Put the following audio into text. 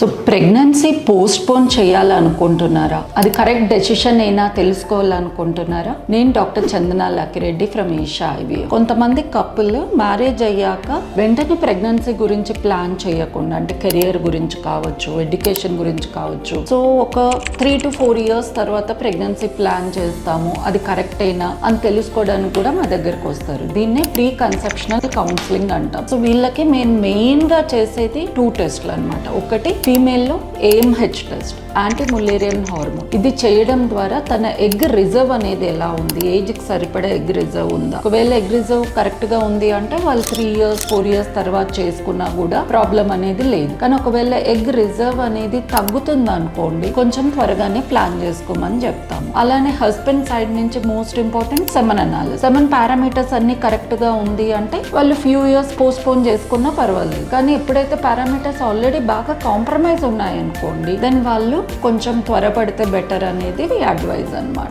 So pregnancy post phone చేయాలనుకుంటున్నారా? అది correct decision అయినా తెలుసుకోవాలనుకుంటున్నారా? నేను doctor Chandana Lakkireddy from Eesha IV కొంతమంది కప్పుల్ మ్యారేజ్ అయ్యాక వెంటనే ప్రెగ్నెన్సీ గురించి ప్లాన్ చేయకుండా అంటే కెరియర్ గురించి కావచ్చు ఎడ్యుకేషన్ గురించి కావచ్చు. సో ఒక త్రీ టు ఫోర్ ఇయర్స్ తర్వాత ప్రెగ్నెన్సీ ప్లాన్ చేస్తాము అది కరెక్ట్ అయినా అని తెలుసుకోవడానికి కూడా మా దగ్గరకు వస్తారు. దీన్నే ప్రీ కన్సెప్షనల్ కౌన్సిలింగ్ అంటాం. సో వీళ్ళకి మేము మెయిన్గా చేసేది టూ టెస్ట్లు అన్నమాట. ఒకటి ఫీమేల్లో AMH test? Anti mullerian hormone. ఇది చేయడం ద్వారా తన ఎగ్ రిజర్వ్ అనేది ఎలా ఉంది? ఏజ్కి సరిపడే ఎగ్ రిజర్వ్ ఉందా? ఒకవేళ ఎగ్ రిజర్వ్ కరెక్ట్గా ఉంది అంటే వాళ్ళు త్రీ ఇయర్స్ ఫోర్ ఇయర్స్ తర్వాత చేసుకున్నా కూడా ప్రాబ్లం అనేది లేదు. కానీ ఒకవేళ ఎగ్ రిజర్వ్ అనేది తగ్గుతుంది అనుకోండి కొంచెం త్వరగానే ప్లాన్ చేసుకోమని చెప్తాము. అలానే హస్బెండ్ సైడ్ నుంచి మోస్ట్ ఇంపార్టెంట్ సెమన్ అనాలి సెమన్ పారామీటర్స్ అన్ని కరెక్ట్గా ఉంది అంటే వాళ్ళు ఫ్యూ ఇయర్స్ పోస్ట్పోన్ చేసుకున్నా పర్వాలేదు. కానీ ఎప్పుడైతే పారామీటర్స్ ఆల్రెడీ బాగా కాంప్రమైజ్ ఉన్నాయనుకోండి దెన్ వాళ్ళు కొంచెం త్వరపడితే బెటర్ అనేది అడ్వైజ్ అన్నమాట.